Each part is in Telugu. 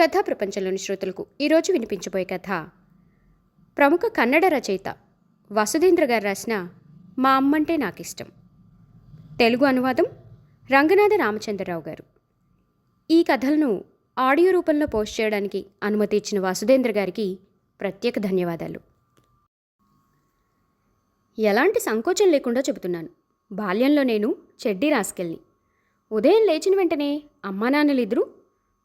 కథా ప్రపంచంలోని శ్రోతలకు ఈరోజు వినిపించబోయే కథ. ప్రముఖ కన్నడ రచయిత వసుధేంద్ర గారు రాసిన మా అమ్మంటే ఇష్టం తెలుగు అనువాదం రంగనాథ రామచంద్రరావు గారు. ఈ కథలను ఆడియో రూపంలో పోస్ట్ చేయడానికి అనుమతి ఇచ్చిన వాసుదేంద్ర గారికి ప్రత్యేక ధన్యవాదాలు. ఎలాంటి సంకోచం లేకుండా చెబుతున్నాను. బాల్యంలో నేను చెడ్డీ రాసుకెళ్ళి ఉదయం లేచిన వెంటనే అమ్మానాన్నలిద్దరూ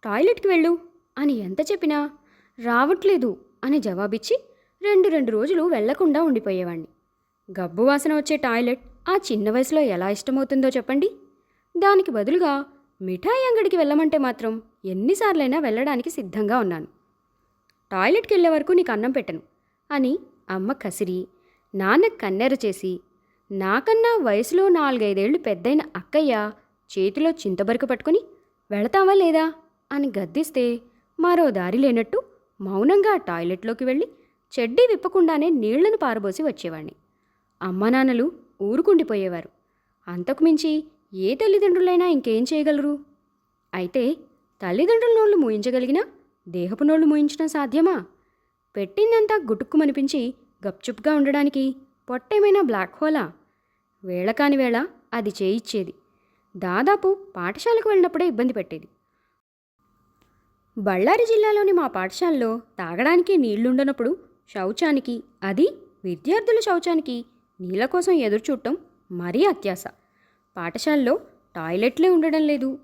టాయిలెట్కి వెళ్ళు అని ఎంత చెప్పినా రావట్లేదు అని జవాబిచ్చి రెండు రెండు రోజులు వెళ్ళకుండా ఉండిపోయేవాణ్ణి. గబ్బు వాసన వచ్చే టాయిలెట్ ఆ చిన్న వయసులో ఎలా ఇష్టమవుతుందో చెప్పండి. దానికి బదులుగా మిఠాయి అంగడికి వెళ్ళమంటే మాత్రం ఎన్నిసార్లైనా వెళ్ళడానికి సిద్ధంగా ఉన్నాను. టాయిలెట్కి వెళ్ళే వరకు నీకు అన్నం పెట్టను అని అమ్మ కసిరి నాన్న కన్నెర చేసి నాకన్నా వయసులో నాలుగైదేళ్ళు పెద్దయిన అక్కయ్య చేతిలో చింతబరుకు పట్టుకుని వెళతావా లేదా? అని గద్దిస్తే మరో దారి లేనట్టు మౌనంగా టాయిలెట్లోకి వెళ్ళి చెడ్డీ విప్పకుండానే నీళ్ళను పారబోసి వచ్చేవాణ్ణి. అమ్మానాన్నలు ఊరుకుండిపోయేవారు. అంతకుమించి ఏ తల్లిదండ్రులైనా ఇంకేం చేయగలరు? అయితే తల్లిదండ్రుల నోళ్ళు మూయించగలిగినా దేహపు నోళ్ళు మూయించడం సాధ్యమా? పెట్టిందంతా గుటుక్కుమనిపించి గప్చుప్గా ఉండడానికి పొట్టేమైనా బ్లాక్ హోలా? వేళ కాని వేళ అది చేయిచ్చేది. దాదాపు పాఠశాలకు వెళ్ళినప్పుడే ఇబ్బంది పెట్టేది. బళ్ళారి జిల్లాలోని మా పాఠశాలలో తాగడానికి నీళ్ళుండనప్పుడు శౌచానికి అది విద్యార్థుల శౌచానికి నీళ్ళ కోసం ఎదురు చూడటం మరీ అత్యాస పాఠశాలలో టాయిలెట్లే ఉండడం లేదు.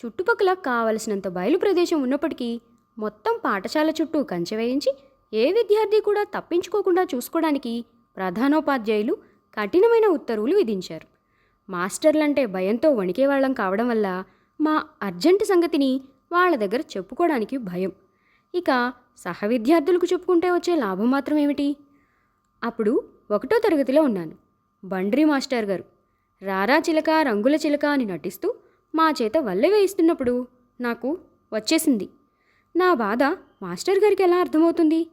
చుట్టుపక్కల కావలసినంత బయలు ప్రదేశం ఉన్నప్పటికీ మొత్తం పాఠశాల చుట్టూ కంచె వేయించి ఏ విద్యార్థి కూడా తప్పించుకోకుండా చూసుకోవడానికి ప్రధానోపాధ్యాయులు కఠినమైన ఉత్తర్వులు విధించారు. మాస్టర్లంటే భయంతో వణికేవాళ్ళం కావడం వల్ల మా అర్జెంటు సంగతిని వాళ్ళ దగ్గర చెప్పుకోవడానికి భయం. ఇక సహ విద్యార్థులకు చెప్పుకుంటే వచ్చే లాభం మాత్రం ఏమిటి? అప్పుడు ఒకటో తరగతిలో ఉన్నాను. బండ్రీ మాస్టర్ గారు రారా చిలక రంగుల చిలక అని నటిస్తూ మా చేత వల్లె వేయిస్తున్నప్పుడు నాకు వచ్చేసింది. నా బాధ మాస్టర్ గారికి ఎలా అర్థమవుతుంది?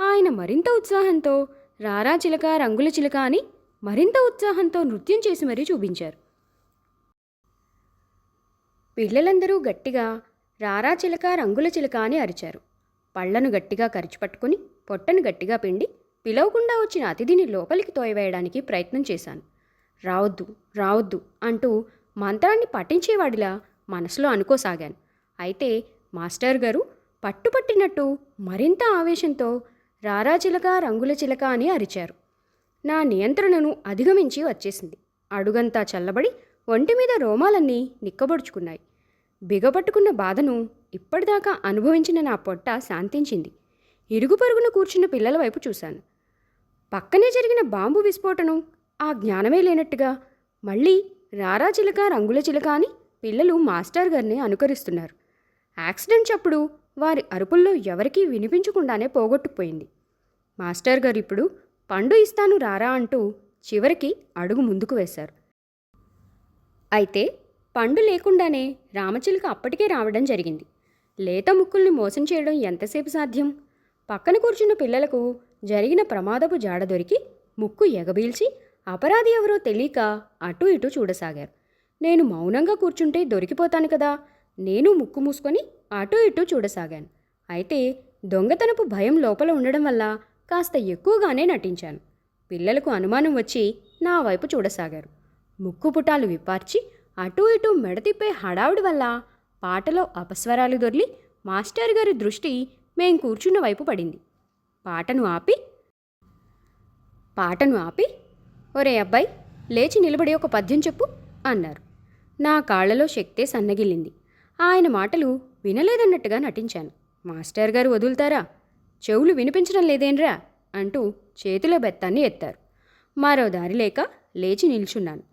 ఆయన మరింత ఉత్సాహంతో రారా చిలక రంగుల చిలక అని మరింత ఉత్సాహంతో నృత్యం చేసి మరీ చూపించారు. పిల్లలందరూ గట్టిగా రారా చిలక రంగుల చిలక అని అరిచారు. పళ్ళను గట్టిగా కరిచిపట్టుకుని పొట్టను గట్టిగా పిండి పిలవకుండా వచ్చిన అతిథిని లోపలికి తోయవేయడానికి ప్రయత్నం చేశాను. రావద్దు రావద్దు అంటూ మంత్రాన్ని పట్టించేవాడిలా మనసులో అనుకోసాగాను. అయితే మాస్టర్ గారు పట్టుపట్టినట్టు మరింత ఆవేశంతో రారా చిలక రంగుల చిలక అని అరిచారు. నా నియంత్రణను అధిగమించి వచ్చేసింది. అడుగంతా చల్లబడి ఒంటి మీద రోమాలన్నీ నిక్కబొడుచుకున్నాయి. బిగపట్టుకున్న బాధను ఇప్పటిదాకా అనుభవించిన నా పొట్ట శాంతించింది. ఇరుగు పరుగున కూర్చున్న పిల్లల వైపు చూశాను. పక్కనే జరిగిన బాంబు విస్ఫోటనం ఆ జ్ఞానమే లేనట్టుగా మళ్ళీ రారా చిలక రంగుల చిలక అని పిల్లలు మాస్టర్ గారిని అనుకరిస్తున్నారు. యాక్సిడెంట్ చప్పుడు వారి అరుపుల్లో ఎవరికీ వినిపించకుండానే పోగొట్టుకుపోయింది. మాస్టర్ గారు ఇప్పుడు పండు ఇస్తాను రారా అంటూ చివరికి అడుగు ముందుకు వేశారు. అయితే పండు లేకుండానే రామచిలుక అప్పటికే రావడం జరిగింది. లేత ముక్కుల్ని మోసం చేయడం ఎంతసేపు సాధ్యం? పక్కన కూర్చున్న పిల్లలకు జరిగిన ప్రమాదపు జాడ దొరికి ముక్కు ఎగబీల్చి అపరాధి ఎవరో తెలియక అటు ఇటు చూడసాగారు. నేను మౌనంగా కూర్చుంటే దొరికిపోతాను కదా? నేను ముక్కు మూసుకొని అటు ఇటు చూడసాగాను. అయితే దొంగతనపు భయం లోపల ఉండడం వల్ల కాస్త ఎక్కువగానే నటించాను. పిల్లలకు అనుమానం వచ్చి నా వైపు చూడసాగారు. ముక్కు పుటాలు విప్పార్చి అటూ ఇటూ మెడతిప్పే హడావుడి వల్ల పాటలో అపస్వరాలు దొర్లి మాస్టర్ గారి దృష్టి మేం కూర్చున్న వైపు పడింది. పాటను ఆపి పాటను ఆపి ఒరే అబ్బాయి లేచి నిలబడి ఒక పద్యం చెప్పు అన్నారు. నా కాళ్ళలో శక్తే సన్నగిల్లింది. ఆయన మాటలు వినలేదన్నట్టుగా నటించాను. మాస్టర్ గారు వదులుతారా? చెవులు వినిపించడం లేదేంరా అంటూ చేతిలో బెత్తాన్ని ఎత్తారు. మరో దారి లేక లేచి నిల్చున్నాను.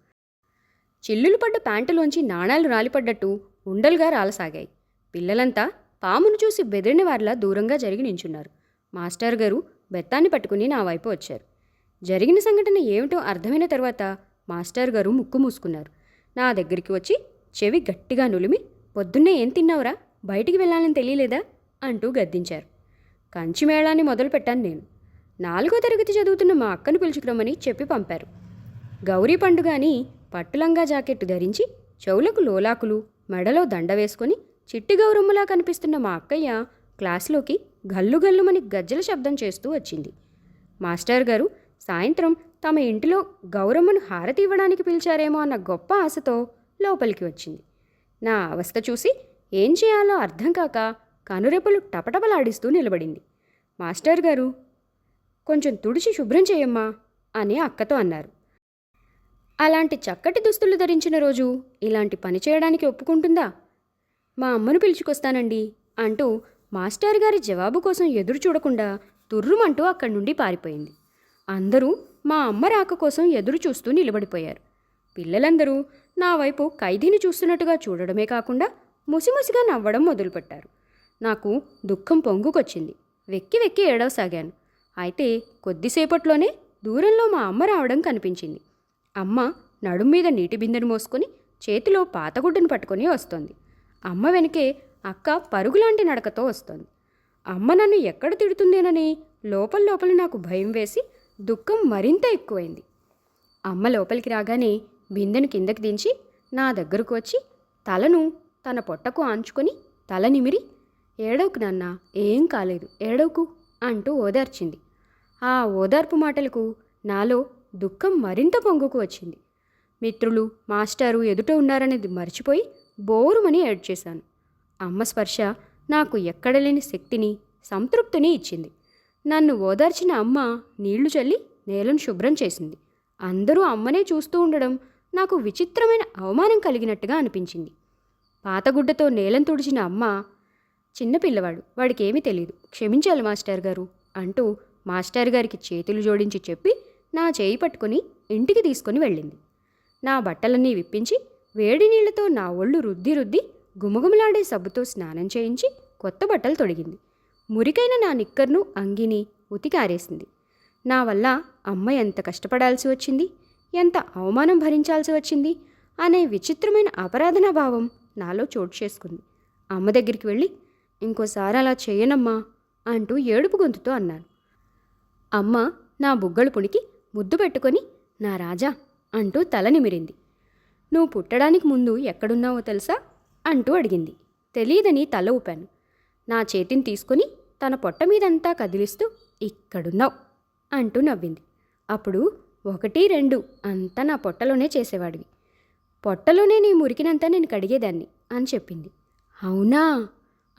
చిల్లులు పడ్డ ప్యాంటులోంచి నాణాలు రాలిపడ్డట్టు ఉండలుగా రాలసాగాయి. పిల్లలంతా పామును చూసి బెదిరిన వారిలా దూరంగా జరిగి నించున్నారు. మాస్టర్ గారు బెత్తాన్ని పట్టుకుని నా వైపు వచ్చారు. జరిగిన సంఘటన ఏమిటో అర్థమైన తర్వాత మాస్టర్ గారు ముక్కు మూసుకున్నారు. నా దగ్గరికి వచ్చి చెవి గట్టిగా నులిమి పొద్దున్నే ఏం తిన్నావురా? బయటికి వెళ్ళాలని తెలియలేదా? అంటూ గద్దించారు. కంచి మేళాన్ని మొదలుపెట్టాను నేను. నాలుగో తరగతి చదువుతున్న మా అక్కను పిలుచుకురమ్మని చెప్పి పంపారు. గౌరీ పండుగ అని పట్టులంగా జాకెట్టు ధరించి చెవులకు లోలాకులు మెడలో దండ వేసుకొని చిట్టి గౌరమ్మలా కనిపిస్తున్న మా అక్కయ్య క్లాసులోకి గల్లు గల్లుమని గజ్జల శబ్దం చేస్తూ వచ్చింది. మాస్టర్ గారు సాయంత్రం తమ ఇంటిలో గౌరమ్మను హారతి ఇవ్వడానికి పిలిచారేమో అన్న గొప్ప ఆశతో లోపలికి వచ్చింది. నా అవస్థ చూసి ఏం చేయాలో అర్థం కాక కనురెప్పలు టపటపలాడిస్తూ నిలబడింది. మాస్టర్ గారు కొంచెం తుడిచి శుభ్రం చేయమ్మా అని అక్కతో అన్నారు. అలాంటి చక్కటి దుస్తులు ధరించిన రోజు ఇలాంటి పని చేయడానికి ఒప్పుకుంటుందా? మా అమ్మను పిలుచుకొస్తానండి అంటూ మాస్టర్ గారి జవాబు కోసం ఎదురు చూడకుండా తుర్రుమంటూ అక్కడి నుండి పారిపోయింది. అందరూ మా అమ్మ రాక కోసం ఎదురు చూస్తూ నిలబడిపోయారు. పిల్లలందరూ నా వైపు ఖైదీని చూస్తున్నట్టుగా చూడడమే కాకుండా ముసిముసిగా నవ్వడం మొదలుపెట్టారు. నాకు దుఃఖం పొంగుకొచ్చింది. వెక్కి వెక్కి ఏడవసాగాను. అయితే కొద్దిసేపట్లోనే దూరంలో మా అమ్మ రావడం కనిపించింది. అమ్మ నడుం మీద నీటి బిందెను మోసుకొని చేతిలో పాతగుడ్డను పట్టుకొని వస్తోంది. అమ్మ వెనకే అక్క పరుగులాంటి నడకతో వస్తోంది. అమ్మ నన్ను ఎక్కడ తిడుతుందేనని లోపల లోపల నాకు భయం వేసి దుఃఖం మరింత ఎక్కువైంది. అమ్మ లోపలికి రాగానే బిందెను కిందకి దించి నా దగ్గరకు వచ్చి తలను తన పొట్టకు ఆంచుకొని తల నిమిరి ఏడవకు నాన్న ఏం కాలేదు ఏడవకు అంటూ ఓదార్చింది. ఆ ఓదార్పు మాటలకు నాలో దుఃఖం మరింత పొంగుకు వచ్చింది. మిత్రులు మాస్టారు ఎదుట ఉన్నారనేది మర్చిపోయి బోరుమని ఏడ్చేశాను అమ్మ స్పర్శ నాకు ఎక్కడలేని శక్తిని సంతృప్తిని ఇచ్చింది. నన్ను ఓదార్చిన అమ్మ నీళ్ళు చల్లి నేలను శుభ్రం చేసింది. అందరూ అమ్మనే చూస్తూ ఉండడం నాకు విచిత్రమైన అవమానం కలిగినట్టుగా అనిపించింది. పాతగుడ్డతో నేలం తుడిచిన అమ్మ చిన్నపిల్లవాడు వాడికేమీ తెలియదు క్షమించాలి మాస్టర్ గారు అంటూ మాస్టర్ గారికి చేతులు జోడించి చెప్పి నా చేయి పట్టుకుని ఇంటికి తీసుకొని వెళ్ళింది. నా బట్టలన్నీ విప్పించి వేడి నీళ్ళతో నా ఒళ్ళు రుద్ది రుద్ది గుమగుమలాడే సబ్బుతో స్నానం చేయించి కొత్త బట్టలు తొడిగింది. మురికైన నా నిక్కర్ను అంగిని ఉతికారేసింది. నా వల్ల అమ్మ ఎంత కష్టపడాల్సి వచ్చింది? ఎంత అవమానం భరించాల్సి వచ్చింది? అనే విచిత్రమైన అపరాధనా భావం నాలో చోటు చేసుకుంది. అమ్మ దగ్గరికి వెళ్ళి ఇంకోసారి అలా చేయనమ్మా అంటూ ఏడుపు గొంతుతో అన్నాను. అమ్మ నా బుగ్గలు పుణికి ముద్దు పెట్టుకొని నా రాజా అంటూ తల నిమిరింది. నువ్వు పుట్టడానికి ముందు ఎక్కడున్నావో తెలుసా? అంటూ అడిగింది. తెలియదని తల ఊపాను. నా చేతిని తీసుకొని తన పొట్ట మీదంతా కదిలిస్తూ ఇక్కడున్నావు అంటూ నవ్వింది. అప్పుడు ఒకటి రెండు అంతా నా పొట్టలోనే చేసేవాడివి. పొట్టలోనే నీ మురికినంతా నేను కడిగేదాన్ని అని చెప్పింది. అవునా?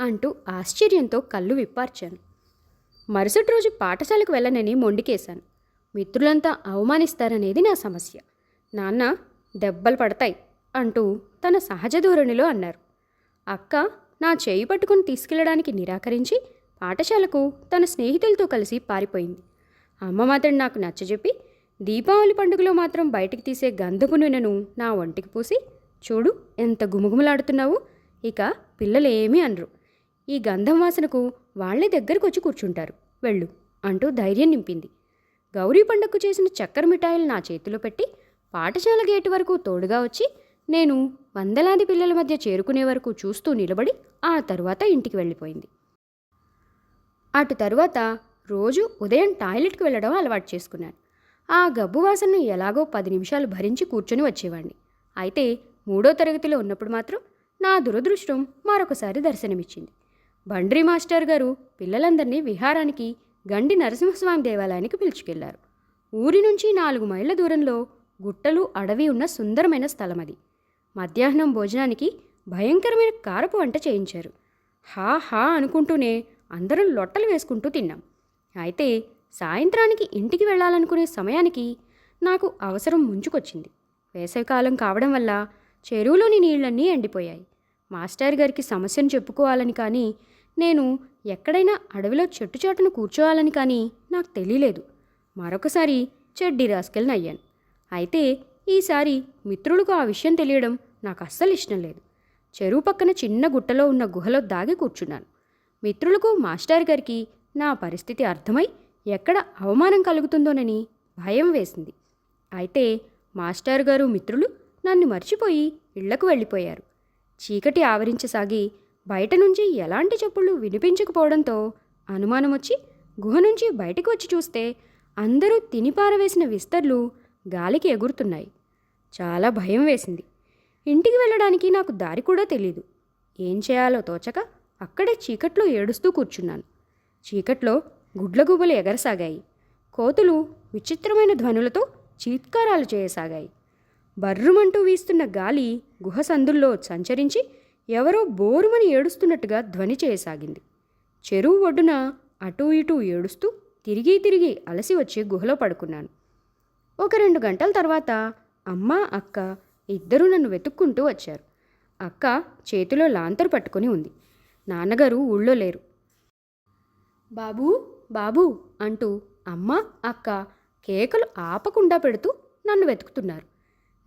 అంటూ ఆశ్చర్యంతో కళ్ళు విప్పార్చాను. మరుసటి రోజు పాఠశాలకు వెళ్ళనని మొండికేశాను. మిత్రులంతా అవమానిస్తారనేది నా సమస్య. నాన్న దెబ్బలు పడతాయి అంటూ తన సహజ ధోరణిలో అన్నారు. అక్క నా చేయి పట్టుకుని తీసుకెళ్ళడానికి నిరాకరించి పాఠశాలకు తన స్నేహితులతో కలిసి పారిపోయింది. అమ్మ మాత్రం నాకు నచ్చజెప్పి దీపావళి పండుగలో మాత్రం బయటికి తీసే గంధపు నూనెను నా ఒంటికి పూసి చూడు ఎంత గుమగుమలాడుతున్నావు ఇక పిల్లలు ఏమీ అనరు. ఈ గంధం వాసనకు వాళ్ళే దగ్గరకు వచ్చి కూర్చుంటారు. వెళ్ళు అంటూ ధైర్యం నింపింది. గౌరీ పండగకు చేసిన చక్కెర మిఠాయిలు నా చేతిలో పెట్టి పాఠశాల గేటు వరకు తోడుగా వచ్చి నేను వందలాది పిల్లల మధ్య చేరుకునే వరకు చూస్తూ నిలబడి ఆ తరువాత ఇంటికి వెళ్ళిపోయింది. అటు తరువాత రోజు ఉదయం టాయిలెట్కి వెళ్ళడం అలవాటు చేసుకున్నాను. ఆ గబ్బు వాసనను ఎలాగో పది నిమిషాలు భరించి కూర్చొని వచ్చేవాడిని అయితే మూడో తరగతిలో ఉన్నప్పుడు మాత్రం నా దురదృష్టం మరొకసారి దర్శనమిచ్చింది. బండ్రి మాస్టర్ గారు పిల్లలందరినీ విహారానికి గండి నరసింహస్వామి దేవాలయానికి పిలుచుకెళ్ళారు. ఊరి నుంచి నాలుగు మైళ్ళ దూరంలో గుట్టలు అడవి ఉన్న సుందరమైన స్థలం అది మధ్యాహ్నం భోజనానికి భయంకరమైన కారపు వంట చేయించారు. హా హా అనుకుంటూనే అందరం లొట్టలు వేసుకుంటూ తిన్నాం. అయితే సాయంత్రానికి ఇంటికి వెళ్ళాలనుకునే సమయానికి నాకు అవసరం ముంచుకొచ్చింది. వేసవికాలం కావడం వల్ల చెరువులోని నీళ్ళన్నీ ఎండిపోయాయి. మాస్టర్ గారికి సమస్యను చెప్పుకోవాలని కానీ నేను ఎక్కడైనా అడవిలో చెట్టు చాటును కూర్చోవాలని కానీ నాకు తెలియలేదు. మరొకసారి చెడ్డీ రాసుకెళ్ళిన అయ్యాను. అయితే ఈసారి మిత్రులకు ఆ విషయం తెలియడం నాకు అస్సలు ఇష్టం లేదు. చెరువు పక్కన చిన్న గుట్టలో ఉన్న గుహలో దాగి కూర్చున్నాను. మిత్రులకు మాస్టర్ గారికి నా పరిస్థితి అర్థమై ఎక్కడ అవమానం కలుగుతుందోనని భయం వేసింది. అయితే మాస్టర్ గారు మిత్రులు నన్ను మర్చిపోయి ఇళ్ళకు వెళ్ళిపోయారు. చీకటి ఆవరించసాగి బయట నుంచి ఎలాంటి చప్పుళ్ళు వినిపించకపోవడంతో అనుమానం వచ్చి గుహ నుంచి బయటకు వచ్చి చూస్తే అందరూ తినిపారవేసిన విస్తర్లు గాలికి ఎగురుతున్నాయి. చాలా భయం వేసింది. ఇంటికి వెళ్ళడానికి నాకు దారి కూడా తెలీదు. ఏం చేయాలో తోచక అక్కడే చీకట్లో ఏడుస్తూ కూర్చున్నాను. చీకట్లో గుడ్లగుబలు ఎగరసాగాయి. కోతులు విచిత్రమైన ధ్వనులతో చీత్కారాలు చేయసాగాయి. బర్రుమంటూ వీస్తున్న గాలి గుహ సందుల్లో సంచరించి ఎవరో బోరుమని ఏడుస్తున్నట్టుగా ధ్వని చేయసాగింది. చెరువు ఒడ్డున అటూ ఇటూ ఏడుస్తూ తిరిగి తిరిగి అలసి వచ్చి గుహలో పడుకున్నాను. ఒక రెండు గంటల తర్వాత అమ్మ అక్క ఇద్దరూ నన్ను వెతుక్కుంటూ వచ్చారు. అక్క చేతిలో లాంతరు పట్టుకొని ఉంది. నాన్నగారు ఊళ్ళో లేరు. బాబూ బాబూ అంటూ అమ్మ అక్క కేకలు ఆపకుండా పెడుతూ నన్ను వెతుకుతున్నారు.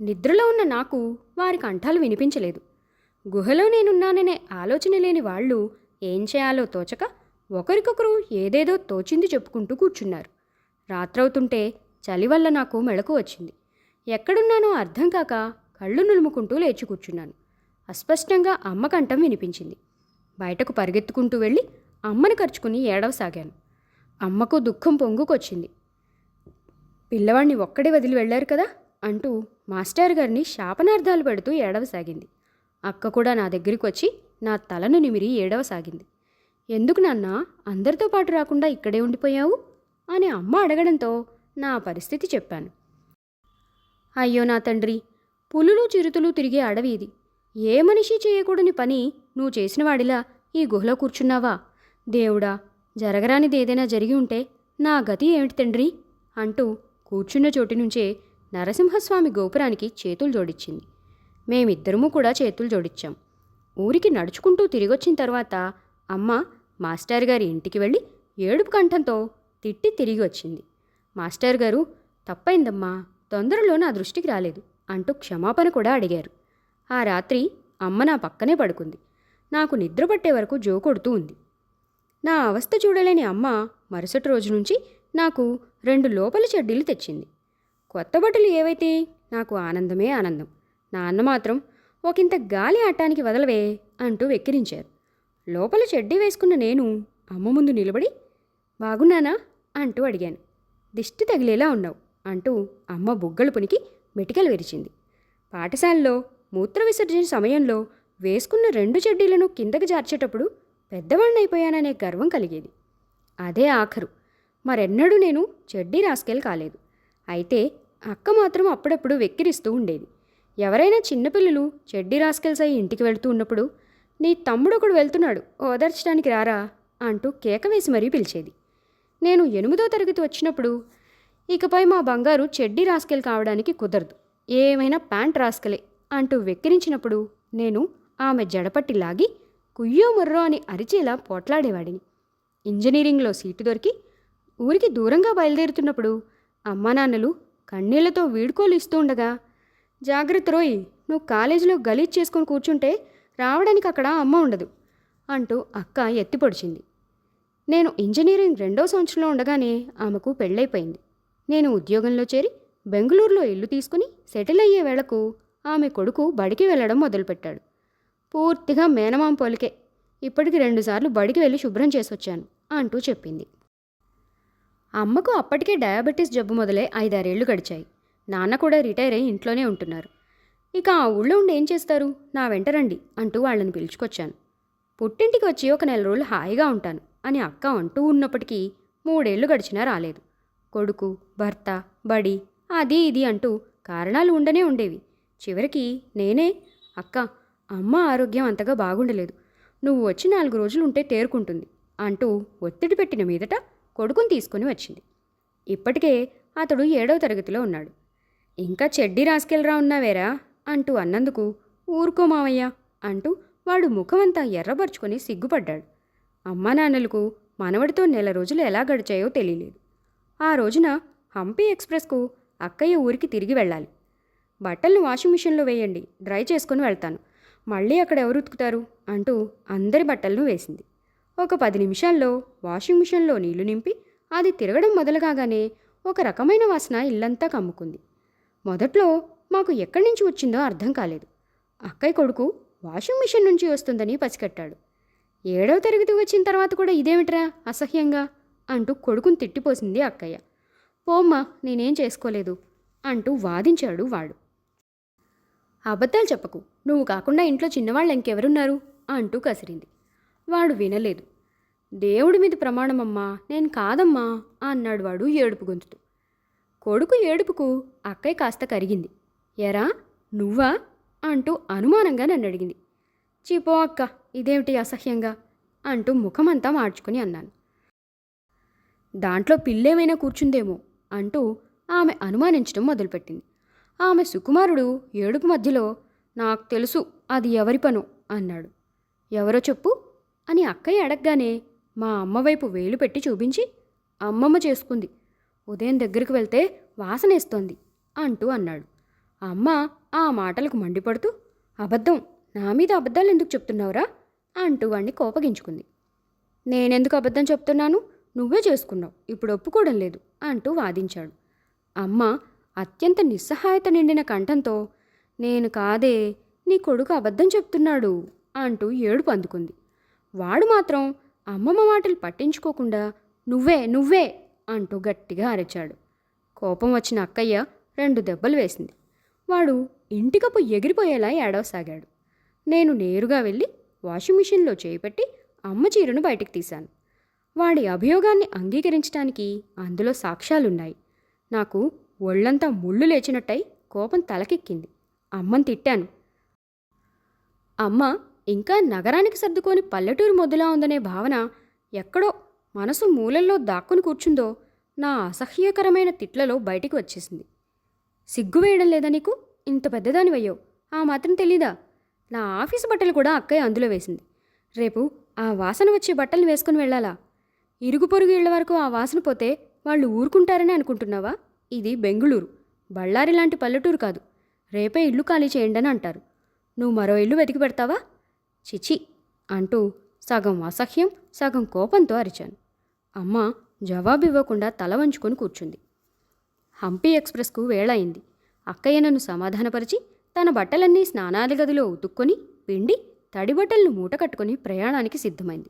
నిద్రలో ఉన్న నాకు వారి కంఠాలు వినిపించలేదు. గుహలో నేనున్నాననే ఆలోచన లేని వాళ్ళు ఏం చేయాలో తోచక ఒకరికొకరు ఏదేదో తోచింది చెప్పుకుంటూ కూర్చున్నారు. రాత్రవుతుంటే చలి వల్ల నాకు మెళకు వచ్చింది. ఎక్కడున్నానో అర్థం కాక కళ్ళు నులుముకుంటూ లేచి కూర్చున్నాను. అస్పష్టంగా అమ్మ కంఠం వినిపించింది. బయటకు పరిగెత్తుకుంటూ వెళ్ళి అమ్మని ఖర్చుకుని ఏడవసాగాను. అమ్మకు దుఃఖం పొంగుకొచ్చింది. పిల్లవాడిని ఒక్కడే వదిలి వెళ్ళారు కదా అంటూ మాస్టర్ గారిని శాపనార్థాలు పెడుతూ ఏడవసాగింది. అక్క కూడా నా దగ్గరికి వచ్చి నా తలను నిమిరి ఏడవసాగింది. ఎందుకు నాన్న? అందరితో పాటు రాకుండా ఇక్కడే ఉండిపోయావు? అని అమ్మ అడగడంతో నా పరిస్థితి చెప్పాను. అయ్యో నా తండ్రి పులులు చిరుతులు తిరిగే అడవి ఇది. ఏ మనిషి చేయకూడని పని నువ్వు చేసిన వాడిలా ఈ గుహలో కూర్చున్నావా? దేవుడా జరగరానిది ఏదైనా జరిగి ఉంటే నా గతి ఏమిటి తండ్రి? అంటూ కూర్చున్న చోటి నుంచే నరసింహస్వామి గోపురానికి చేతులు జోడించింది. మేమిద్దరము కూడా చేతులు జోడించాం. ఊరికి నడుచుకుంటూ తిరిగొచ్చిన తర్వాత అమ్మ మాస్టర్ గారి ఇంటికి వెళ్ళి ఏడుపు కంఠంతో తిట్టి తిరిగి వచ్చింది. మాస్టర్ గారు తప్పైందమ్మా తొందరలో నా దృష్టికి రాలేదు అంటూ క్షమాపణ కూడా అడిగారు. ఆ రాత్రి అమ్మ నా పక్కనే పడుకుంది. నాకు నిద్ర పట్టే వరకు జో కొడుతూ ఉంది. నా అవస్థ చూడలేని అమ్మ మరుసటి రోజు నుంచి నాకు రెండు లోపల చెడ్డీలు తెచ్చింది. కొత్త బట్టలు ఏవైతే నాకు ఆనందమే ఆనందం. నాన్న మాత్రం ఒకంత గాలి ఆటానికి వదలవే అంటూ వెక్కిరించారు. లోపల చెడ్డీ వేసుకున్న నేను అమ్మ ముందు నిలబడి బాగున్నానా? అంటూ అడిగాను. దిష్టి తగిలేలా ఉన్నావు అంటూ అమ్మ బుగ్గలు పునికి మెటికలు విరిచింది. పాఠశాలలో మూత్ర విసర్జన సమయంలో వేసుకున్న రెండు చెడ్డీలను కిందకి జార్చేటప్పుడు పెద్దవాణ్ణైపోయాననే గర్వం కలిగేది. అదే ఆఖరు. మరెన్నడూ నేను చెడ్డీ రాసుకెళ్ళి కాలేదు. అయితే అక్క మాత్రం అప్పుడప్పుడు వెక్కిరిస్తూ ఉండేది. ఎవరైనా చిన్నపిల్లలు చెడ్డీ రాస్కెల్స్ అయి ఇంటికి వెళ్తూ ఉన్నప్పుడు నీ తమ్ముడు ఒకడు వెళ్తున్నాడు ఓదార్చడానికి రారా? అంటూ కేక వేసి మరీ పిలిచేది. నేను ఎనిమిదో తరగతి వచ్చినప్పుడు ఇకపై మా బంగారు చెడ్డీ రాస్కెల్ కావడానికి కుదరదు ఏమైనా ప్యాంట్ రాస్కలే అంటూ వెక్కిరించినప్పుడు నేను ఆమె జడపట్టి లాగి కుయ్యో ముర్రో అని అరిచేలా పోట్లాడేవాడిని. ఇంజనీరింగ్లో సీటు దొరికి ఊరికి దూరంగా బయలుదేరుతున్నప్పుడు అమ్మానాన్నలు కన్నీళ్ళతో వీడుకోలు ఇస్తూ ఉండగా జాగ్రత్త రోయ్ నువ్వు కాలేజీలో గలీజ్ చేసుకొని కూర్చుంటే రావడానికి అక్కడ అమ్మ ఉండదు అంటూ అక్క ఎత్తి పొడిచింది. నేను ఇంజనీరింగ్ రెండో సంవత్సరంలో ఉండగానే ఆమెకు పెళ్ళైపోయింది. నేను ఉద్యోగంలో చేరి బెంగళూరులో ఇల్లు తీసుకుని సెటిల్ అయ్యే వేళకు ఆమె కొడుకు బడికి వెళ్ళడం మొదలుపెట్టాడు. పూర్తిగా మేనమాం పోలికే. ఇప్పటికి రెండుసార్లు బడికి వెళ్ళి శుభ్రం చేసి వచ్చాను అంటూ చెప్పింది. అమ్మకు అప్పటికే డయాబెటీస్ జబ్బు మొదలై ఐదారేళ్ళు గడిచాయి. నాన్న కూడా రిటైర్ అయి ఇంట్లోనే ఉంటున్నారు. ఇక ఆ ఊళ్ళో ఉండి ఏం చేస్తారు? నా వెంట రండి అంటూ వాళ్ళని పిలుచుకొచ్చాను. పుట్టింటికి వచ్చి ఒక నెల రోజులు హాయిగా ఉంటాను అని అక్క అంటూ ఉన్నప్పటికీ మూడేళ్ళు గడిచినా రాలేదు. కొడుకు భర్త బడి అది ఇది అంటూ కారణాలు ఉండనే ఉండేవి. చివరికి నేనే అక్క అమ్మ ఆరోగ్యం అంతగా బాగుండలేదు. నువ్వు వచ్చి నాలుగు రోజులు ఉంటే తేరుకుంటుంది అంటూ ఒత్తిడి పెట్టిన మీదట కొడుకుని తీసుకొని వచ్చింది. ఇప్పటికే అతడు ఏడవ తరగతిలో ఉన్నాడు. ఇంకా చెడ్డీ రాసుకెళ్ళరా ఉన్నావేరా? అంటూ అన్నందుకు ఊరుకో మావయ్య అంటూ వాడు ముఖమంతా ఎర్రబరుచుకొని సిగ్గుపడ్డాడు. అమ్మా నాన్నలకు మనవడితో నెల రోజులు ఎలా గడిచాయో తెలియలేదు. ఆ రోజున హంపి ఎక్స్ప్రెస్కు అక్కయ్య ఊరికి తిరిగి వెళ్ళాలి. బట్టలను వాషింగ్ మిషన్లో వేయండి డ్రై చేసుకుని వెళ్తాను. మళ్ళీ అక్కడ ఎవరు ఉతుకుతారు? అంటూ అందరి బట్టలను వేసింది. ఒక పది నిమిషాల్లో వాషింగ్ మిషన్లో నీళ్ళు నింపి అది తిరగడం మొదలుగానే ఒక రకమైన వాసన ఇల్లంతా కమ్ముకుంది. మొదట్లో మాకు ఎక్కడి నుంచి వచ్చిందో అర్థం కాలేదు. అక్కయ్య కొడుకు వాషింగ్ మిషన్ నుంచి వస్తుందని పసికట్టాడు ఏడవ తరగతి వచ్చిన తర్వాత కూడా ఇదేమిట్రా అసహ్యంగా అంటూ కొడుకుని తిట్టిపోసింది అక్కయ్య. పోమ్మా నేనేం చేసుకోలేదు అంటూ వాదించాడు వాడు. అబద్ధాలు చెప్పకు నువ్వు కాకుండా ఇంట్లో చిన్నవాళ్ళు ఇంకెవరున్నారు అంటూ కసిరింది. వాడు వినలేదు. దేవుడి మీద ప్రమాణమమ్మా నేను కాదమ్మా అన్నాడు వాడు ఏడుపు గొంతుతూ. కొడుకు ఏడుపుకు అక్కయ్య కాస్త కరిగింది. ఎరా నువ్వా? అంటూ అనుమానంగా నన్ను అడిగింది. చీపో అక్క ఇదేమిటి అసహ్యంగా? అంటూ ముఖమంతా మార్చుకుని అన్నాను. దాంట్లో పిల్లేమైనా కూర్చుందేమో? అంటూ ఆమె అనుమానించడం మొదలుపెట్టింది. ఆమె సుకుమారుడు ఏడుపు మధ్యలో నాకు తెలుసు అది ఎవరి పను? అన్నాడు. ఎవరో చెప్పు అని అక్కయ్య అడగగానే మా అమ్మ వైపు వేలు పెట్టి చూపించి అమ్మమ్మ చేసుకుంది. ఉదయం దగ్గరికి వెళ్తే వాసనేస్తోంది అంటూ అన్నాడు. అమ్మ ఆ మాటలకు మండిపడుతూ అబద్ధం నా మీద అబద్ధాలు ఎందుకు చెప్తున్నావురా? అంటూ వాణ్ణి కోపగించుకుంది. నేనెందుకు అబద్ధం చెప్తున్నాను? నువ్వే చేసుకున్నావు ఇప్పుడు ఒప్పుకోవడం లేదు అంటూ వాదించాడు. అమ్మ అత్యంత నిస్సహాయత నిండిన కంఠంతో నేను కాదే నీ కొడుకు అబద్ధం చెప్తున్నాడు అంటూ ఏడుపు అందుకుంది. వాడు మాత్రం అమ్మమ్మ మాటలు పట్టించుకోకుండా నువ్వే నువ్వే అంటూ గట్టిగా అరిచాడు. కోపం వచ్చిన అక్కయ్య రెండు దెబ్బలు వేసింది. వాడు ఇంటికప్పు ఎగిరిపోయేలా ఏడవసాగాడు. నేను నేరుగా వెళ్ళి వాషింగ్ మిషన్లో చేయిపెట్టి అమ్మ చీరను బయటికి తీశాను. వాడి అభియోగాన్ని అంగీకరించడానికి అందులో సాక్ష్యాలున్నాయి. నాకు ఒళ్ళంతా ముళ్ళు లేచినట్టయి కోపం తలకెక్కింది. అమ్మని తిట్టాను. అమ్మ ఇంకా నగరానికి సర్దుకొని పల్లెటూరు మొదలా ఉందనే భావన ఎక్కడో మనసు మూలల్లో దాక్కుని కూర్చుందో నా అసహ్యకరమైన తిట్లలో బయటికి వచ్చేసింది. సిగ్గు వేయడం లేదా నీకు? ఇంత పెద్దదానివయ్యో ఆ మాత్రం తెలీదా? నా ఆఫీసు బట్టలు కూడా అక్కయ్య అందులో వేసింది. రేపు ఆ వాసన వచ్చే బట్టలు వేసుకుని వెళ్ళాలా? ఇరుగు పొరుగు ఇళ్ళ వరకు ఆ వాసన పోతే వాళ్ళు ఊరుకుంటారని అనుకుంటున్నావా? ఇది బెంగుళూరు. బళ్ళారి లాంటి పల్లెటూరు కాదు. రేపే ఇల్లు ఖాళీ చేయండి అని అంటారు. నువ్వు మరో ఇల్లు వెతికి పెడతావా? చిచి అంటూ సగం అసహ్యం సగం కోపంతో అరిచాను. అమ్మ జవాబు ఇవ్వకుండా తల వంచుకొని కూర్చుంది. హంపీ ఎక్స్ప్రెస్కు వేళ అయింది అక్కయ్య నన్ను సమాధానపరిచి తన బట్టలన్నీ స్నానాల గదిలో ఉతుక్కొని పిండి తడి బట్టలను మూట కట్టుకొని ప్రయాణానికి సిద్ధమైంది.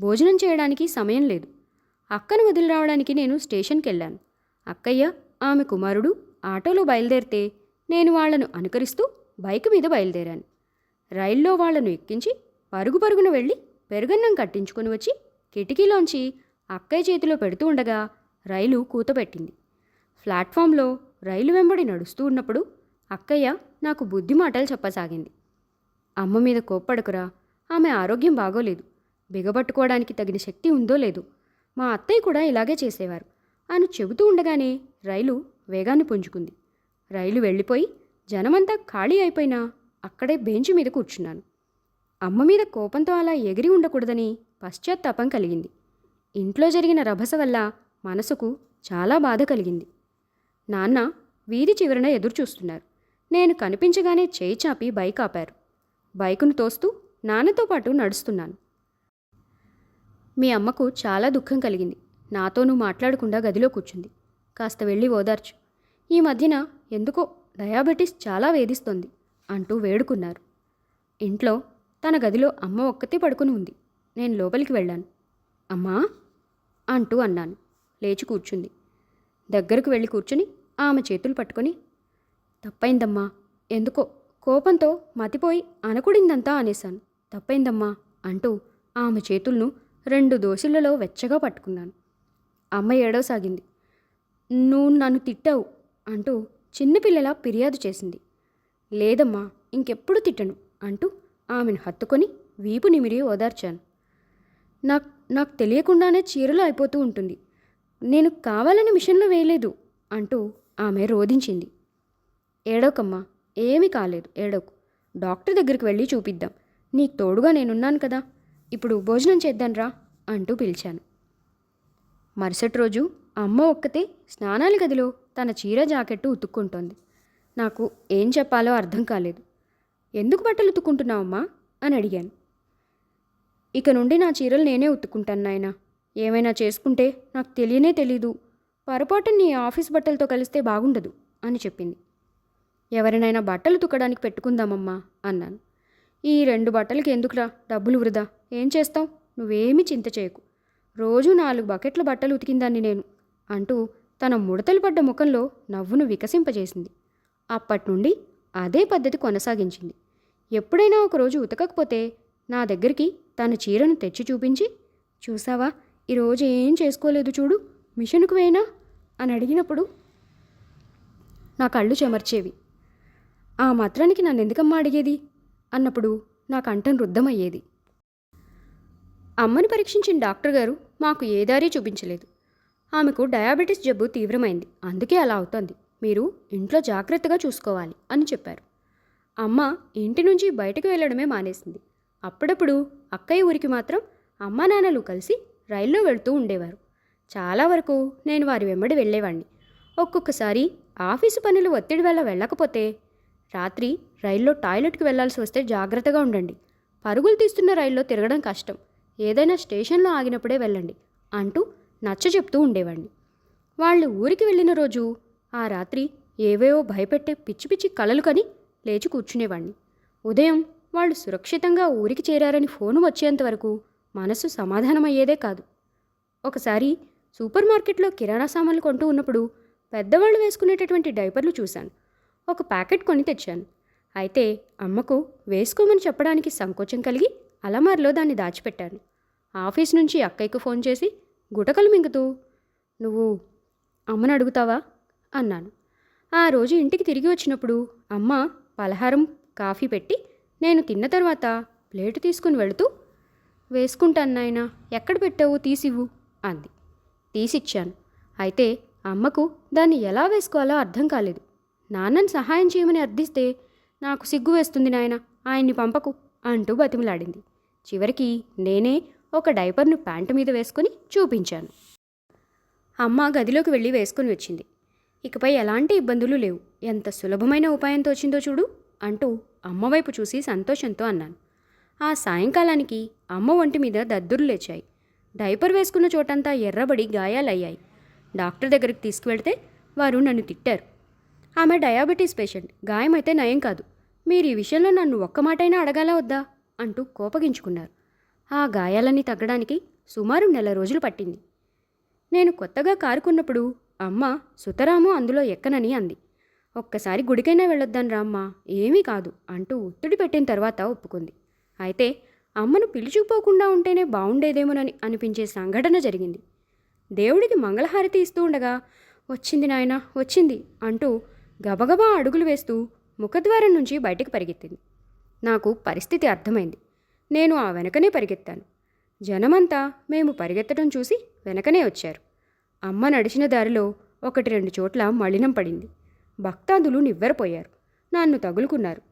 భోజనం చేయడానికి సమయం లేదు. అక్కను వదిలి రావడానికి నేను స్టేషన్కి వెళ్ళాను అక్కయ్య ఆమె కుమారుడు ఆటోలో బయలుదేరితే నేను వాళ్ళను అనుకరిస్తూ బైక్ మీద బయలుదేరాను. రైల్లో వాళ్ళను ఎక్కించి పరుగు పరుగున వెళ్ళి పెరుగన్నం కట్టించుకొని వచ్చి కిటికీలోంచి అక్కయ్య చేతిలో పెడుతూ ఉండగా రైలు కూతపెట్టింది ప్లాట్ఫామ్లో రైలు వెంబడి నడుస్తూ ఉన్నప్పుడు అక్కయ్య నాకు బుద్ధి మాటలు చెప్పసాగింది. అమ్మ మీద కోప్పడకురా ఆమె ఆరోగ్యం బాగోలేదు బిగబట్టుకోవడానికి తగిన శక్తి ఉందో లేదు మా అత్తయ్య కూడా ఇలాగే చేసేవారు అని చెబుతూ ఉండగానే రైలు వేగాన్ని పుంజుకుంది. రైలు వెళ్ళిపోయి జనమంతా ఖాళీ అయిపోయినా అక్కడే బెంచ్ మీద కూర్చున్నాను. అమ్మ మీద కోపంతో అలా ఎగిరి ఉండకూడదని పశ్చాత్తాపం కలిగింది. ఇంట్లో జరిగిన రభస వల్ల మనసుకు చాలా బాధ కలిగింది. నాన్న వీధి చివరన ఎదురుచూస్తున్నారు. నేను కనిపించగానే చేయి చాపి బైక్ ఆపారు. బైకును తోస్తూ నాన్నతో పాటు నడుస్తున్నాను. మీ అమ్మకు చాలా దుఃఖం కలిగింది. నాతోనూ మాట్లాడకుండా గదిలో కూర్చుంది. కాస్త వెళ్ళి ఓదార్చు. ఈ మధ్యన ఎందుకో డయాబెటీస్ చాలా వేధిస్తోంది అంటూ వేడుకున్నారు. ఇంట్లో తన గదిలో అమ్మ ఒక్కతే పడుకుని ఉంది. నేను లోపలికి వెళ్ళాను. అమ్మా? అంటూ అన్నాను. లేచి కూర్చుంది. దగ్గరకు వెళ్ళి కూర్చుని ఆమె చేతులు పట్టుకొని తప్పైందమ్మా ఎందుకో కోపంతో మతిపోయి అనకుడిందంతా అనేశాను. తప్పైందమ్మా అంటూ ఆమె చేతులను రెండు దోశలలో వెచ్చగా పట్టుకున్నాను. అమ్మ ఏడవసాగింది. నువ్వు నన్ను తిట్టావు అంటూ చిన్నపిల్లలా ఫిర్యాదు చేసింది. లేదమ్మా ఇంకెప్పుడు తిట్టను అంటూ ఆమెను హత్తుకొని వీపు నిమిరి ఓదార్చాను. నాకు నాకు తెలియకుండానే చీరలు అయిపోతూ ఉంటుంది. నేను కావాలని మిషన్లో వేయలేదు అంటూ ఆమె రోధించింది. ఏడోకమ్మా ఏమీ కాలేదు ఏడోకు డాక్టర్ దగ్గరికి వెళ్ళి చూపిద్దాం. నీకు తోడుగా నేనున్నాను కదా ఇప్పుడు భోజనం చేద్దాంరా అంటూ పిలిచాను. మరుసటి రోజు అమ్మ ఒక్కతే స్నానాల గదిలో తన చీర జాకెట్టు ఉతుక్కుంటోంది. నాకు ఏం చెప్పాలో అర్థం కాలేదు. ఎందుకు బట్టలు ఉతుక్కుంటున్నావమ్మా? అని అడిగాను. ఇక నుండి నా చీరలు నేనే ఉతుక్కుంటాను నాయనా. ఏమైనా చేసుకుంటే నాకు తెలియనే తెలీదు. పొరపాటు నీ ఆఫీస్ బట్టలతో కలిస్తే బాగుండదు అని చెప్పింది. ఎవరినైనా బట్టలు తుక్కడానికి పెట్టుకుందామమ్మా అన్నాను. ఈ రెండు బట్టలకి ఎందుకురా? డబ్బులు వృధా. ఏం చేస్తావు? నువ్వేమీ చింత చేయకు. రోజు నాలుగు బకెట్ల బట్టలు ఉతికిందాన్ని నేను అంటూ తన ముడతలు పడ్డ ముఖంలో నవ్వును వికసింపజేసింది. అప్పటి నుండి అదే పద్ధతి కొనసాగించింది. ఎప్పుడైనా ఒకరోజు ఉతకకపోతే నా దగ్గరికి తన చీరను తెచ్చి చూపించి చూసావా ఈరోజు ఏం చేసుకోలేదు చూడు మిషన్కు వేనా అని అడిగినప్పుడు నా కళ్ళు చెమర్చేవి. ఆ మాత్రానికి నన్ను ఎందుకమ్మా అడిగేది? అన్నప్పుడు నా కంఠం రుద్ధమయ్యేది. అమ్మని పరీక్షించిన డాక్టర్ గారు మాకు ఏ దారి చూపించలేదు. ఆమెకు డయాబెటీస్ జబ్బు తీవ్రమైంది. అందుకే అలా అవుతోంది. మీరు ఇంట్లో జాగ్రత్తగా చూసుకోవాలి అని చెప్పారు. అమ్మ ఇంటి నుంచి బయటకు వెళ్ళడమే మానేసింది. అప్పుడప్పుడు అక్కయ్య ఊరికి మాత్రం అమ్మా నాన్నలు కలిసి రైల్లో వెళుతూ ఉండేవారు. చాలా వరకు నేను వారి వెంబడి వెళ్ళేవాడిని ఒక్కొక్కసారి ఆఫీసు పనులు ఒత్తిడి వల్ల వెళ్ళకపోతే రాత్రి రైల్లో టాయిలెట్కి వెళ్ళాల్సి వస్తే జాగ్రత్తగా ఉండండి. పరుగులు తీస్తున్న రైల్లో తిరగడం కష్టం. ఏదైనా స్టేషన్లో ఆగినప్పుడే వెళ్ళండి అంటూ నచ్చ చెప్తూ ఉండేవాడిని వాళ్ళు ఊరికి వెళ్ళిన రోజు ఆ రాత్రి ఏవేవో భయపెట్టే పిచ్చి పిచ్చి కలలు కని లేచి కూర్చునేవాడిని ఉదయం వాళ్ళు సురక్షితంగా ఊరికి చేరారని ఫోను వచ్చేంత వరకు మనసు సమాధానమయ్యేదే కాదు. ఒకసారి సూపర్ మార్కెట్లో కిరాణా సామాన్లు కొంటూ ఉన్నప్పుడు పెద్దవాళ్ళు వేసుకునేటటువంటి డైపర్లు చూశాను. ఒక ప్యాకెట్ కొని తెచ్చాను. అయితే అమ్మకు వేసుకోమని చెప్పడానికి సంకోచం కలిగి అలమార్లో దాన్ని దాచిపెట్టాను. ఆఫీస్ నుంచి అక్కయ్యకు ఫోన్ చేసి గుటకలు మింగుతూ నువ్వు అమ్మను అడుగుతావా? అన్నాను. ఆ రోజు ఇంటికి తిరిగి వచ్చినప్పుడు అమ్మ పలహారం కాఫీ పెట్టి నేను తిన్న తర్వాత ప్లేటు తీసుకుని వెళుతూ వేసుకుంటాను నాయనా ఎక్కడ పెట్టావు? తీసివ్వు అంది. తీసిచ్చాను. అయితే అమ్మకు దాన్ని ఎలా వేసుకోవాలో అర్థం కాలేదు. నాన్నని సహాయం చేయమని అర్థిస్తే నాకు సిగ్గు వేస్తుంది నాయన ఆయన్ని పంపకు అంటూ బతిమలాడింది. చివరికి నేనే ఒక డైపర్ను ప్యాంటు మీద వేసుకుని చూపించాను. అమ్మ గదిలోకి వెళ్ళి వేసుకుని వచ్చింది. ఇకపై ఎలాంటి ఇబ్బందులు లేవు. ఎంత సులభమైన ఉపాయంతో వచ్చిందో చూడు అంటూ అమ్మవైపు చూసి సంతోషంతో అన్నాను. ఆ సాయంకాలానికి అమ్మ ఒంటి మీద దద్దురు లేచాయి. డైపర్ వేసుకున్న చోటంతా ఎర్రబడి గాయాలయ్యాయి. డాక్టర్ దగ్గరికి తీసుకువెళ్తే వారు నన్ను తిట్టారు. ఆమె డయాబెటీస్ పేషెంట్ గాయమైతే నయం కాదు. మీరు ఈ విషయంలో నన్ను ఒక్క మాటైనా అడగాలా వద్దా? అంటూ కోపగించుకున్నారు. ఆ గాయాలన్నీ తగ్గడానికి సుమారు నెల రోజులు పట్టింది. నేను కొత్తగా కారు కొన్నప్పుడు అమ్మ సుతరాము అందులో ఎక్కనని అంది. ఒక్కసారి గుడికైనా వెళ్ళొద్దాను రామ్మా. ఏమీ కాదు. అంటూ ఒత్తిడి పెట్టిన తర్వాత ఒప్పుకుంది. అయితే అమ్మను పిలుచుకుపోకుండా ఉంటేనే బాగుండేదేమోనని అనిపించే సంఘటన జరిగింది. దేవుడికి మంగళహారతి ఇస్తూ ఉండగా వచ్చింది నాయన వచ్చింది అంటూ గబగబా అడుగులు వేస్తూ ముఖద్వారం నుంచి బయటకు పరిగెత్తింది. నాకు పరిస్థితి అర్థమైంది. నేను ఆ వెనకనే పరిగెత్తాను. జనమంతా మేము పరిగెత్తడం చూసి వెనకనే వచ్చారు. అమ్మ నడిచిన దారిలో ఒకటి రెండు చోట్ల మలినం పడింది. భక్తాదులు నివ్వెరపోయారు. నన్ను తగులుకున్నారు.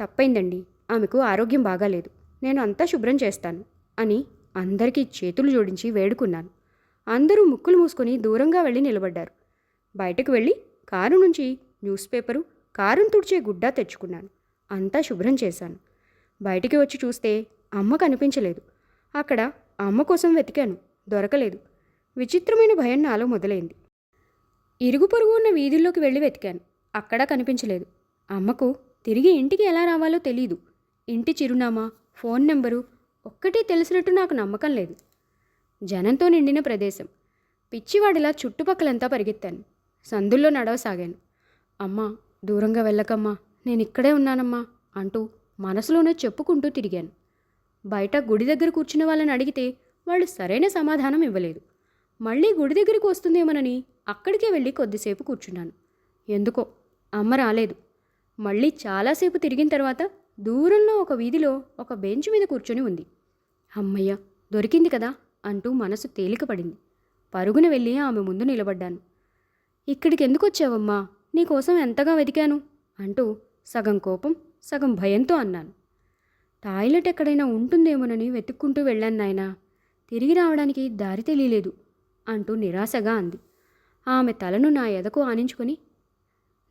తప్పైందండి ఆమెకు ఆరోగ్యం బాగాలేదు. నేను అంతా శుభ్రం చేస్తాను అని అందరికీ చేతులు జోడించి వేడుకున్నాను. అందరూ ముక్కులు మూసుకొని దూరంగా వెళ్ళి నిలబడ్డారు. బయటకు వెళ్ళి కారు నుంచి న్యూస్ పేపరు కారును తుడిచే గుడ్డ తెచ్చుకున్నాను. అంతా శుభ్రం చేశాను. బయటికి వచ్చి చూస్తే అమ్మ కనిపించలేదు. అక్కడ అమ్మ కోసం వెతికాను దొరకలేదు. విచిత్రమైన భయం నాలో మొదలైంది. ఇరుగు పొరుగు ఉన్న వీధుల్లోకి వెళ్ళి వెతికాను. అక్కడా కనిపించలేదు. అమ్మకు తిరిగి ఇంటికి ఎలా రావాలో తెలీదు. ఇంటి చిరునామా ఫోన్ నెంబరు ఒక్కటే తెలిసినట్టు నాకు నమ్మకం లేదు. జనంతో నిండిన ప్రదేశం. పిచ్చివాడిలా చుట్టుపక్కలంతా పరిగెత్తాను. సందుల్లో నడవసాగాను. అమ్మా దూరంగా వెళ్ళకమ్మా నేను ఇక్కడే ఉన్నానమ్మా అంటూ మనసులోనే చెప్పుకుంటూ తిరిగాను. బయట గుడి దగ్గర కూర్చున్న వాళ్ళని అడిగితే వాళ్ళు సరైన సమాధానం ఇవ్వలేదు. మళ్ళీ గుడి దగ్గరికి వస్తుందేమోనని అక్కడికే వెళ్ళి కొద్దిసేపు కూర్చున్నాను. ఎందుకో? అమ్మ రాలేదు. మళ్ళీ చాలాసేపు తిరిగిన తర్వాత దూరంలో ఒక వీధిలో ఒక బెంచ్ మీద కూర్చొని ఉంది. అమ్మయ్య దొరికింది కదా అంటూ మనసు తేలికపడింది పరుగున వెళ్ళి ఆమె ముందు నిలబడ్డాను. ఇక్కడికి ఎందుకు వచ్చావమ్మా నీకోసం ఎంతగా వెతికాను? అంటూ సగం కోపం సగం భయంతో అన్నాను. టాయిలెట్ ఎక్కడైనా ఉంటుందేమోనని వెతుక్కుంటూ వెళ్ళాను నాయనా. తిరిగి రావడానికి దారి తెలియలేదు అంటూ నిరాశగా అంది. ఆమె తలను నా ఎదకు ఆనించుకొని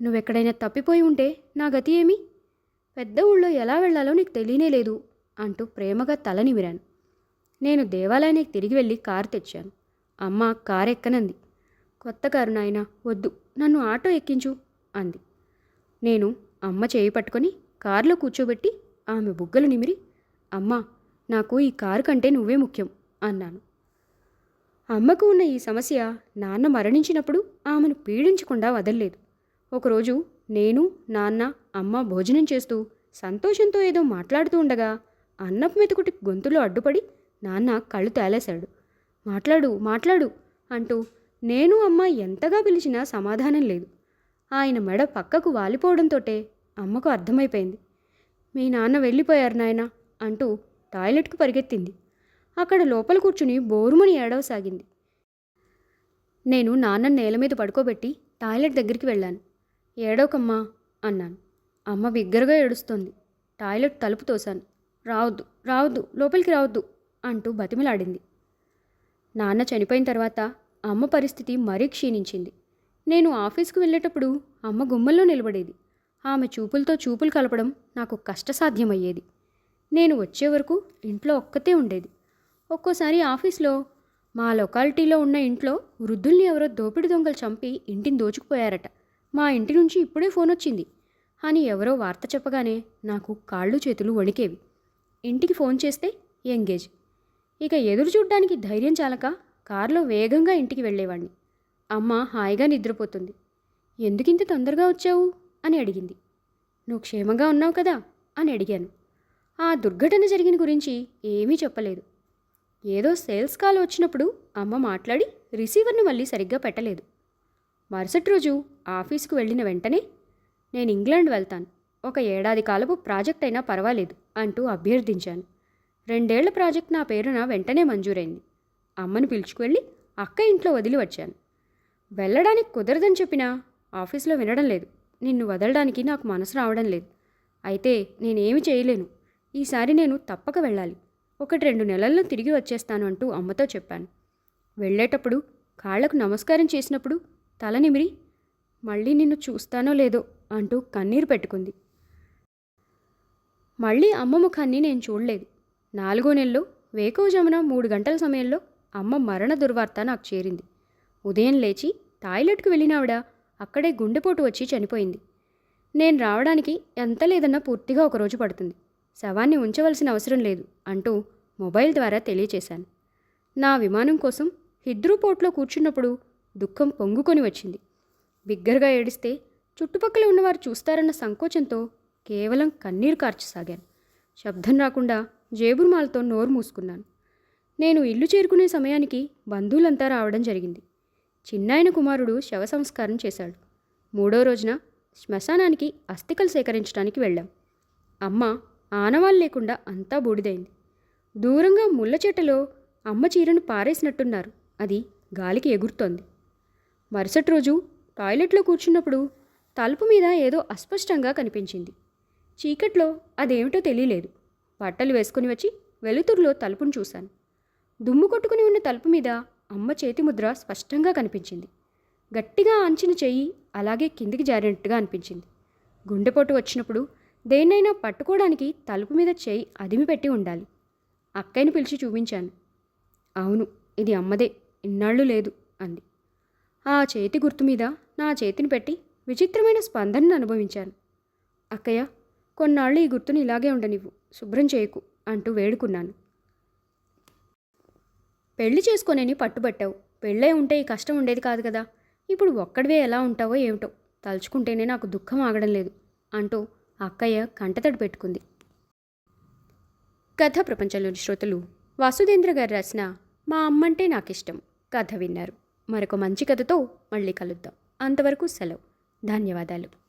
నువ్వెక్కడైనా తప్పిపోయి ఉంటే నా గతి ఏమి? పెద్ద ఊళ్ళో ఎలా వెళ్ళాలో నీకు తెలియనే లేదు అంటూ ప్రేమగా తల నిమిరాను. నేను దేవాలయానికి తిరిగి వెళ్ళి కారు తెచ్చాను. అమ్మ కారు ఎక్కనంది కొత్త కారు నాయన వద్దు నన్ను ఆటో ఎక్కించు అంది. నేను అమ్మ చేయి పట్టుకొని కారులో కూర్చోబెట్టి ఆమె బుగ్గలు నిమిరి అమ్మా నాకు ఈ కారు కంటే నువ్వే ముఖ్యం అన్నాను. అమ్మకు ఉన్న ఈ సమస్య నాన్న మరణించినప్పుడు ఆమెను పీడించకుండా వదల్లేదు. ఒకరోజు నేను నాన్న అమ్మ భోజనం చేస్తూ సంతోషంతో ఏదో మాట్లాడుతూ ఉండగా అన్నపు మెతుకుటి గొంతులో అడ్డుపడి నాన్న కళ్ళు తేలేశాడు. మాట్లాడు మాట్లాడు అంటూ నేను అమ్మ ఎంతగా పిలిచినా సమాధానం లేదు. ఆయన మెడ పక్కకు వాలిపోవడంతోటే అమ్మకు అర్థమైపోయింది. మీ నాన్న వెళ్ళిపోయారు నాయన అంటూ టాయిలెట్కు పరిగెత్తింది. అక్కడ లోపల కూర్చుని బోరుమని ఏడవసాగింది. నేను నాన్నని నేల మీద పడుకోబెట్టి టాయిలెట్ దగ్గరికి వెళ్ళాను. ఏడవకమ్మా అన్నాను. అమ్మ బిగ్గరగా ఏడుస్తోంది. టాయిలెట్ తలుపు తోశాను. రావద్దు రావద్దు లోపలికి రావద్దు అంటూ బతిమిలాడింది. నాన్న చనిపోయిన తర్వాత అమ్మ పరిస్థితి మరీ క్షీణించింది. నేను ఆఫీస్కు వెళ్ళేటప్పుడు అమ్మ గుమ్మల్లో నిలబడేది. ఆమె చూపులతో చూపులు కలపడం నాకు కష్టసాధ్యమయ్యేది. నేను వచ్చే వరకు ఇంట్లో ఒక్కతే ఉండేది. ఒక్కోసారి ఆఫీస్లో మా లొకాలిటీలో ఉన్న ఇంట్లో వృద్ధుల్ని ఎవరో దోపిడి దొంగలు చంపి ఇంటిని దోచుకుపోయారట. మా ఇంటి నుంచి ఇప్పుడే ఫోన్ వచ్చింది. అని ఎవరో వార్త చెప్పగానే నాకు కాళ్ళు చేతులు వణికేవి. ఇంటికి ఫోన్ చేస్తే ఎంగేజ్ ఇక ఎదురు చూడ్డానికి ధైర్యం చాలక కారులో వేగంగా ఇంటికి వెళ్ళేవాణ్ణి. అమ్మ హాయిగా నిద్రపోతుంది. ఎందుకింత తొందరగా వచ్చావు? అని అడిగింది. నువ్వు క్షేమంగా ఉన్నావు కదా? అని అడిగాను. ఆ దుర్ఘటన జరిగిన గురించి ఏమీ చెప్పలేదు. ఏదో సేల్స్ కాల్ వచ్చినప్పుడు అమ్మ మాట్లాడి రిసీవర్ను మళ్ళీ సరిగ్గా పెట్టలేదు. మరుసటి రోజు ఆఫీస్కు వెళ్ళిన వెంటనే నేను ఇంగ్లాండ్ వెళ్తాను. ఒక ఏడాది కాలపు ప్రాజెక్ట్ అయినా పర్వాలేదు అంటూ అభ్యర్థించాను. రెండేళ్ళ ప్రాజెక్ట్ నా పేరున వెంటనే మంజూరైంది. అమ్మను పిలుచుకువెళ్ళి అక్క ఇంట్లో వదిలి వచ్చాను. వెళ్ళడానికి కుదరదని చెప్పినా ఆఫీస్లో వినడం లేదు. నిన్ను వదలడానికి నాకు మనసు రావడం లేదు. అయితే నేనేమి చేయలేను. ఈసారి నేను తప్పక వెళ్ళాలి. ఒకటి రెండు నెలల్లో తిరిగి వచ్చేస్తాను అంటూ అమ్మతో చెప్పాను. వెళ్ళేటప్పుడు కాళ్ళకు నమస్కారం చేసినప్పుడు తల నిమిరి మళ్ళీ నిన్ను చూస్తానో లేదో అంటూ కన్నీరు పెట్టుకుంది. మళ్ళీ అమ్మ ముఖాన్ని నేను చూడలేదు. నాలుగో నెలలో వేకోజమున మూడు గంటల సమయంలో అమ్మ మరణ దుర్వార్త నాకు చేరింది. ఉదయం లేచి టాయిలెట్కు వెళ్ళినావిడ అక్కడే గుండెపోటు వచ్చి చనిపోయింది. నేను రావడానికి ఎంత లేదన్నా పూర్తిగా ఒకరోజు పడుతుంది. శవాన్ని ఉంచవలసిన అవసరం లేదు అంటూ మొబైల్ ద్వారా తెలియచేశాను. నా విమానం కోసం హిద్రూ పోర్ట్లో కూర్చున్నప్పుడు దుఃఖం పొంగుకొని వచ్చింది. బిగ్గరగా ఏడిస్తే చుట్టుపక్కల ఉన్నవారు చూస్తారన్న సంకోచంతో కేవలం కన్నీరు కార్చసాగాను శబ్దం రాకుండా జేబురుమాలతో నోరు మూసుకున్నాను. నేను ఇల్లు చేరుకునే సమయానికి బంధువులంతా రావడం జరిగింది. చిన్నాయన కుమారుడు శవ సంస్కారం చేశాడు. మూడో రోజున శ్మశానానికి అస్థికలు సేకరించడానికి వెళ్ళాం. అమ్మ ఆనవాళ్ళు లేకుండా అంతా బూడిదైంది. దూరంగా ముళ్ళ చెట్టలో అమ్మ చీరను పారేసినట్టున్నారు. అది గాలికి ఎగురుతోంది. మరుసటి రోజు టాయిలెట్లో కూర్చున్నప్పుడు తలుపు మీద ఏదో అస్పష్టంగా కనిపించింది. చీకట్లో అదేమిటో తెలియలేదు. బట్టలు వేసుకుని వచ్చి వెలుతురులో తలుపును చూశాను. దుమ్ము కొట్టుకుని ఉన్న తలుపు మీద అమ్మ చేతి ముద్ర స్పష్టంగా కనిపించింది. గట్టిగా ఆంచిన చెయ్యి అలాగే కిందికి జారినట్టుగా అనిపించింది. గుండెపోటు వచ్చినప్పుడు దేన్నైనా పట్టుకోవడానికి తలుపు మీద చేయి అదిమి పెట్టి ఉండాలి. అక్కయ్యని పిలిచి చూపించాను. అవును ఇది అమ్మదే ఇన్నాళ్ళు లేదు అంది. ఆ చేతి గుర్తు మీద నా చేతిని పెట్టి విచిత్రమైన స్పందనను అనుభవించాను. అక్కయ్య కొన్నాళ్ళు ఈ గుర్తుని ఇలాగే ఉండనివ్వు శుభ్రం చేయకు అంటూ వేడుకున్నాను. పెళ్ళి చేసుకొనేని పట్టుబట్టావు పెళ్ళే ఉంటే ఈ కష్టం ఉండేది కాదు కదా ఇప్పుడు ఒక్కడివే ఎలా ఉంటావో ఏమిటో తలుచుకుంటేనే నాకు దుఃఖం ఆగడం లేదు అంటూ అక్కయ్య కంటతడి పెట్టుకుంది. కథ ప్రపంచంలోని శ్రోతలు వాసుదేంద్ర గారు రాసిన మా అమ్మంటే నాకిష్టం కథ విన్నారు. మరొక మంచి కథతో మళ్ళీ కలుద్దాం. అంతవరకు సెలవు. ధన్యవాదాలు.